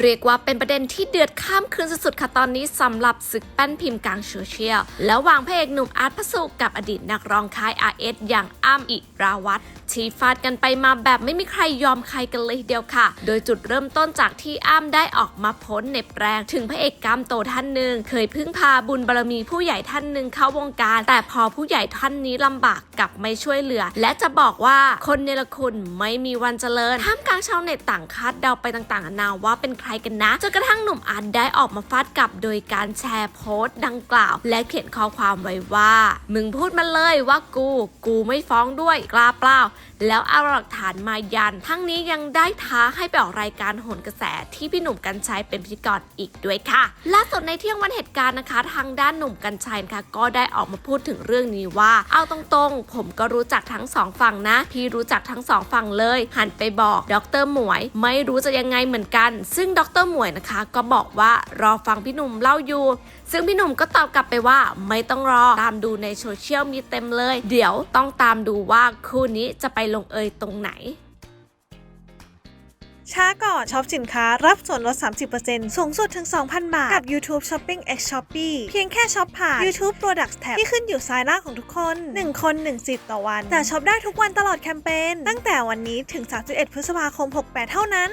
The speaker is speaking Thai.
เรียกว่าเป็นประเด็นที่เดือดข้ามคืนสุดๆค่ะตอนนี้สำหรับศึกแป้นพิมพ์กลางโซเชียลแล้ววางพระเอกหนุ่มอาร์ตพระสุกับอดีตนักร้องค่าย RS อสอย่างอ้ำอิราวัตรชี้ฟาดกันไปมาแบบไม่มีใครยอมใครกันเลยเดียวค่ะ โดยจุดเริ่มต้นจากที่อ้ำได้ออกมาพ้นในแปลงถึงพระเอกกล้ามโตท่านหนึ่งเคยพึ่งพาบุญบารมีผู้ใหญ่ท่านหนึ่งเข้าวงการ แต่พอผู้ใหญ่ท่านนี้ลำบาก กลับไม่ช่วยเหลือ และจะบอกว่าคนเนรคุณไม่มีวันเจริญท่ามกลางชาวเน็ตต่างคาดเดาไปต่างๆนานาว่าเป็นใครกันนะจนกระทั่งหนุ่มอาร์ตได้ออกมาฟาดกลับโดยการแชร์โพสต์ดังกล่าว และเขียนข้อความไว้ว่า มึงพูดมาเลยว่ากู กูไม่ฟ้องด้วยกล้าเปล่า แล้วเอาหลักฐานมายัน ทั้งนี้ยังได้ท้าให้ไปออกรายการโหนกระแสที่พี่หนุ่มกัญชัยเป็นพิธีกรอีกด้วยค่ะล่าสุดในเที่ยงวันเหตุการณ์นะคะ ทางด้านหนุ่มกัญชัยนะคะก็ได้ออกมาพูดถึงเรื่องนี้ว่า เอาตรงๆผมก็รู้จักทั้งสองฝั่งนะ พี่รู้จักทั้งสองฝั่งเลย หันไปบอกดรหมวย ไม่รู้จะยังไงเหมือนกัน ซึ่งดรหมวยนะคะ ก็บอกว่ารอฟังพี่หนุ่มเล่าอยู่ ซึ่งพี่หนุ่มก็ตอบกลับไปว่าไม่ต้องรอตามดูในโซเชียลมีเต็มเลย เดี๋ยวต้องตามดูว่าคู่นี้จะไปลงเอยตรงไหน ช้าก่อนช็อปสินค้ารับส่วนลด 30%สูงสุดถึง 2,000 บาท กับ YouTube Shopping X Shopee เพียงแค่ช็อปผ่าน YouTube Products Tab ที่ขึ้นอยู่ซ้ายล่างของทุกคน 1 คน 1 สิทธิ์ต่อวัน แต่ช็อปได้ทุกวันตลอดแคมเปญตั้งแต่วันนี้ถึง 31 พฤษภาคม 68 เท่านั้น